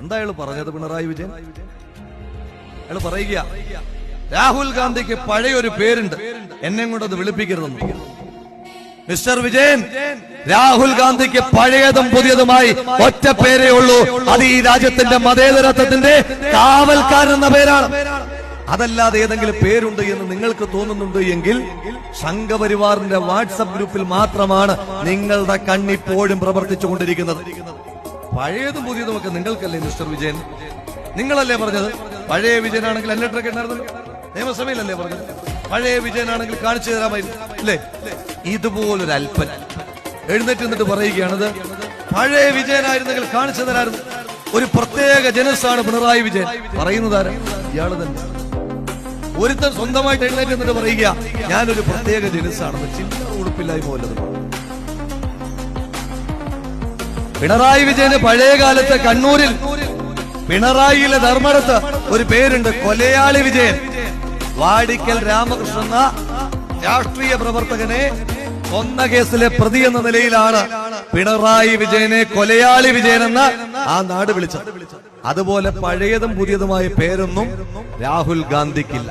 എന്താ അയാൾ പറഞ്ഞത് പിണറായി വിജയൻ? അയാൾ പറയുക രാഹുൽ ഗാന്ധിക്ക് പഴയൊരു പേരുണ്ട്. എന്നെ കൊണ്ടത് വിളിപ്പിക്കരുതെന്ന്. മിസ്റ്റർ വിജയൻ രാഹുൽ ഗാന്ധിക്ക് പഴയതും പുതിയതുമായി ഒറ്റ പേരേ ഉള്ളൂ. അത് ഈ രാജ്യത്തിന്റെ മതേതരത്വത്തിന്റെ കാവൽക്കാരൻ എന്ന പേരാണ്. അതല്ലാതെ ഏതെങ്കിലും പേരുണ്ട് എന്ന് നിങ്ങൾക്ക് തോന്നുന്നുണ്ട് എങ്കിൽ സംഘപരിവാറിന്റെ വാട്സപ്പ് ഗ്രൂപ്പിൽ മാത്രമാണ് നിങ്ങളുടെ കണ്ണിപ്പോഴും പ്രവർത്തിച്ചുകൊണ്ടിരിക്കുന്നത്. പഴയതും പുതിയതും ഒക്കെ നിങ്ങൾക്കല്ലേ മിസ്റ്റർ വിജയൻ? നിങ്ങളല്ലേ പറഞ്ഞത്? പഴയ വിജയനാണെങ്കിൽ എന്നെ ട്രക്ക് ഉണ്ടായിരുന്നു. നിയമസഭയിലല്ലേ പറഞ്ഞത്? പഴയ വിജയനാണെങ്കിൽ കാണിച്ചു തരാമായിരുന്നു. അല്ലേ? ഇതുപോലൊരു അല്പൻ എഴുന്നേറ്റ് നിന്നിട്ട് പറയുകയാണത് പഴയ വിജയനായിരുന്നെങ്കിൽ കാണിച്ചു തരായിരുന്നു ഒരു പ്രത്യേക ജനസാണ് പിണറായി വിജയൻ. പറയുന്നതാരാ ഇയാൾ തന്നെ. ഒരുത്തൻ സ്വന്തമായിട്ട് എഴുന്നേറ്റ് നിന്നിട്ട് പറയുക ഞാനൊരു പ്രത്യേക ജനസാണെന്ന് ചിന്ത ഉടുപ്പില്ലായ്മ വല്ലതും പിണറായി വിജയന് പഴയ കാലത്ത് കണ്ണൂരിൽ പിണറായിയിലെ ധർമ്മടത്ത് ഒരു പേരുണ്ട് കൊലയാളി വിജയൻ. വാടിക്കൽ രാമകൃഷ്ണൻ രാഷ്ട്രീയ പ്രവർത്തകനെ കൊന്ന കേസിലെ പ്രതി എന്ന നിലയിലാണ് പിണറായി വിജയനെ കൊലയാളി വിജയൻ എന്ന് ആ നാട് വിളിച്ചത്. അതുപോലെ പഴയതും പുതിയതുമായ പേരൊന്നും രാഹുൽ ഗാന്ധിക്കില്ല.